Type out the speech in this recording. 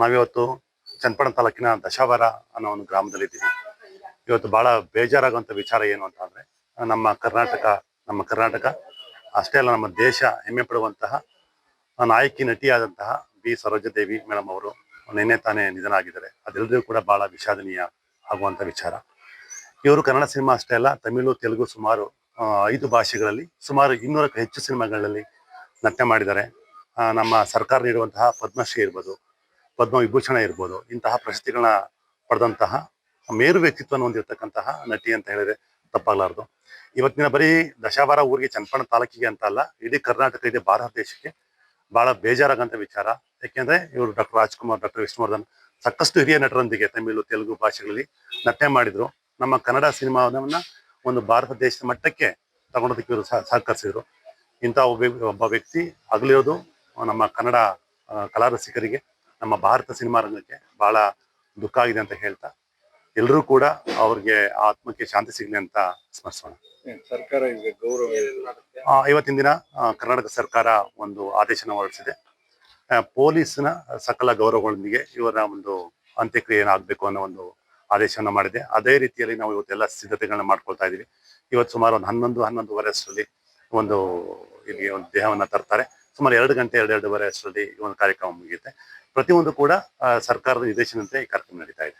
ನಾವಿವತ್ತು ಚನ್ನಪಣ ತಾಲೂಕಿನ ದಶಾವರ ಅನ್ನೋ ಒಂದು ಗ್ರಾಮದಲ್ಲಿದ್ದೀವಿ ಇವತ್ತು ಬಹಳ ಬೇಜಾರಾಗುವಂಥ ವಿಚಾರ ಏನು ಅಂತ ಅಂದ್ರೆ, ನಮ್ಮ ಕರ್ನಾಟಕ ನಮ್ಮ ಕರ್ನಾಟಕ, ಅಷ್ಟೇ ಅಲ್ಲ ನಮ್ಮ ದೇಶ ಹೆಮ್ಮೆ ಪಡುವಂತಹ ನಾಯಕಿ ನಟಿಯಾದಂತಹ ಬಿ ಸರೋಜದೇವಿ ಮೇಡಮ್ ಅವರು ನಿನ್ನೆ ತಾನೇ ನಿಧನ ಆಗಿದ್ದಾರೆ ಅದೆಲ್ಲರಿಗೂ ಕೂಡ ಬಹಳ ವಿಷಾದನೀಯ ಆಗುವಂತ ವಿಚಾರ. ಇವರು ಕನ್ನಡ ಸಿನಿಮಾ ಅಷ್ಟೇ ಅಲ್ಲ, ತಮಿಳು, ತೆಲುಗು ಸುಮಾರು ಐದು ಭಾಷೆಗಳಲ್ಲಿ ಸುಮಾರು ಇನ್ನೂರಕ್ಕೂ ಹೆಚ್ಚು ಸಿನಿಮಾಗಳಲ್ಲಿ ನಟನೆ ಮಾಡಿದ್ದಾರೆ. ನಮ್ಮ ಸರ್ಕಾರ ನೀಡುವಂತಹ ಪದ್ಮಶ್ರೀ ಇರ್ಬೋದು ಪದ್ಮ ವಿಭೂಷಣ ಇರ್ಬೋದು, ಇಂತಹ ಪ್ರಶಸ್ತಿಗಳನ್ನ ಪಡೆದಂತಹ ಮೇರು ವ್ಯಕ್ತಿತ್ವವನ್ನು ಹೊಂದಿರತಕ್ಕಂತಹ ನಟಿ ಅಂತ ಹೇಳಿದ್ರೆ ತಪ್ಪಾಗಲಾರದು. ಇವತ್ತಿನ ಬರೀ ದಶಾವರ ಊರಿಗೆ ಚನ್ನಪಣ ತಾಲೂಕಿಗೆ ಅಂತ ಅಲ್ಲ, ಇಡೀ ಕರ್ನಾಟಕ ಇದೆ ಭಾರತ ದೇಶಕ್ಕೆ ಬಹಳ ಬೇಜಾರಾಗಂತ ವಿಚಾರ. ಯಾಕೆಂದ್ರೆ ಇವರು ಡಾಕ್ಟರ್ ರಾಜ್ಕುಮಾರ್, ಡಾಕ್ಟರ್ ವಿಷ್ಣುವರ್ಧನ್ ಸಾಕಷ್ಟು ಹಿರಿಯ ನಟರೊಂದಿಗೆ ತಮಿಳು, ತೆಲುಗು ಭಾಷೆಗಳಲ್ಲಿ ನಟನೆ ಮಾಡಿದ್ರು. ನಮ್ಮ ಕನ್ನಡ ಸಿನಿಮಾವನ್ನ ಒಂದು ಭಾರತ ದೇಶದ ಮಟ್ಟಕ್ಕೆ ತಗೊಂಡೋದಕ್ಕೆ ಇವರು ಸಹ ಸಹಕರಿಸಿದ್ರು. ಇಂಥ ಒಬ್ಬ ಒಬ್ಬ ವ್ಯಕ್ತಿ ಅಗಲಿರೋದು ನಮ್ಮ ಕನ್ನಡ ಕಲಾರಸಿಕರಿಗೆ ಕಲಾ ರಸಿಕರಿಗೆ ನಮ್ಮ ಭಾರತ ಸಿನಿಮಾ ರಂಗಕ್ಕೆ ಬಹಳ ದುಃಖ ಆಗಿದೆ ಅಂತ ಹೇಳ್ತಾ ಎಲ್ಲರೂ ಕೂಡ ಅವ್ರಿಗೆ ಆತ್ಮಕ್ಕೆ ಶಾಂತಿ ಸಿಗಲಿ ಅಂತ ಸ್ಮರಿಸೋಣ. ಸರ್ಕಾರ ಗೌರವ ಇವತ್ತಿನ ದಿನ ಕರ್ನಾಟಕ ಸರ್ಕಾರ ಒಂದು ಆದೇಶನ ಹೊರಡಿಸಿದೆ. ಪೊಲೀಸ್ನ ಸಕಲ ಗೌರವಗಳೊಂದಿಗೆ ಇವರ ಒಂದು ಅಂತ್ಯಕ್ರಿಯೆ ಆಗಬೇಕು ಅನ್ನೋ ಒಂದು ಆದೇಶವನ್ನು ಮಾಡಿದೆ. ಅದೇ ರೀತಿಯಲ್ಲಿ ನಾವು ಇವತ್ತೆಲ್ಲ ಸಿದ್ಧತೆಗಳನ್ನ ಮಾಡ್ಕೊಳ್ತಾ ಇದೀವಿ ಇವತ್ತು ಸುಮಾರು ಒಂದು ಹನ್ನೊಂದು ಹನ್ನೊಂದುವರೆ ಅಷ್ಟರಲ್ಲಿ ಒಂದು ಇಲ್ಲಿ ಒಂದು ದೇಹವನ್ನ ತರ್ತಾರೆ. ಸುಮಾರು ಎರಡು ಗಂಟೆ ಎರಡು ಎರಡೂವರೆ ಅಷ್ಟರಲ್ಲಿ ಈ ಒಂದು ಕಾರ್ಯಕ್ರಮ ಮುಗಿಯುತ್ತೆ. ಪ್ರತಿಯೊಂದು ಕೂಡ ಸರ್ಕಾರದ ನಿರ್ದೇಶನದಂತೆ ಈ ಕಾರ್ಯಕ್ರಮ ನಡೀತಾ ಇದೆ.